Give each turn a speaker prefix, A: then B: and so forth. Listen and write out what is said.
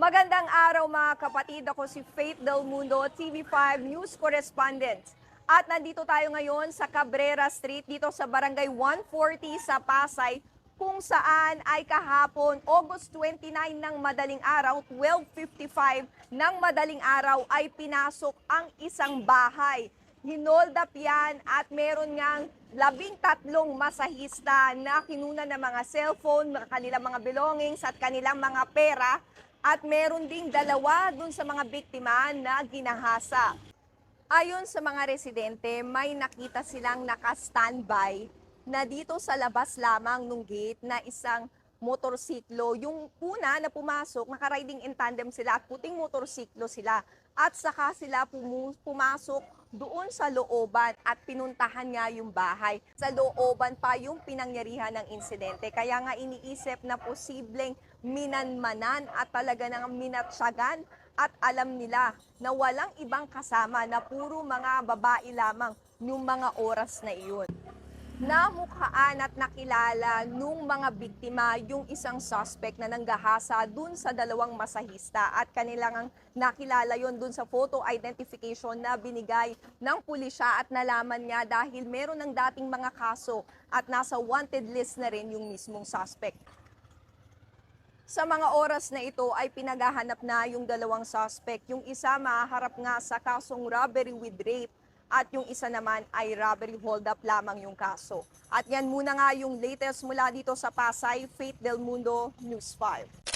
A: Magandang araw mga kapatid. Ako si Faith Del Mundo, TV5 News Correspondent. At nandito tayo ngayon sa Cabrera Street dito sa Barangay 140 sa Pasay kung saan ay kahapon August 29 ng madaling araw, 12.55 ng madaling araw ay pinasok ang isang bahay. Hinold up yan at meron ngang labing tatlong masahista na kinuna ng mga cellphone, mga kanilang mga belongings at kanilang mga pera at meron ding dalawa dun sa mga biktima na ginahasa. Ayon sa mga residente, may nakita silang naka-standby na dito sa labas lamang nung gate na isang motorsiklo. Yung una na pumasok, naka-riding in tandem sila at puting motorsiklo sila. At saka sila pumasok doon sa looban at pinuntahan nga yung bahay. Sa looban pa yung pinangyarihan ng insidente. Kaya nga iniisip na posibleng minanmanan at talaga nang minatsyagan at alam nila na walang ibang kasama na puro mga babae lamang yung mga oras na iyon. Namukhaan at nakilala nung mga biktima yung isang suspect na nanggahasa dun sa dalawang masahista at kanilang nakilala yon dun sa photo identification na binigay ng pulisya at nalaman niya dahil meron ng dating mga kaso at nasa wanted list na rin yung mismong suspect. Sa mga oras na ito ay pinaghahanap na yung dalawang suspect. Yung isa maharap nga sa kasong robbery with rape at yung isa naman ay robbery hold up lamang yung kaso. At yan muna nga yung latest mula dito sa Pasay, Faith Del Mundo, News 5.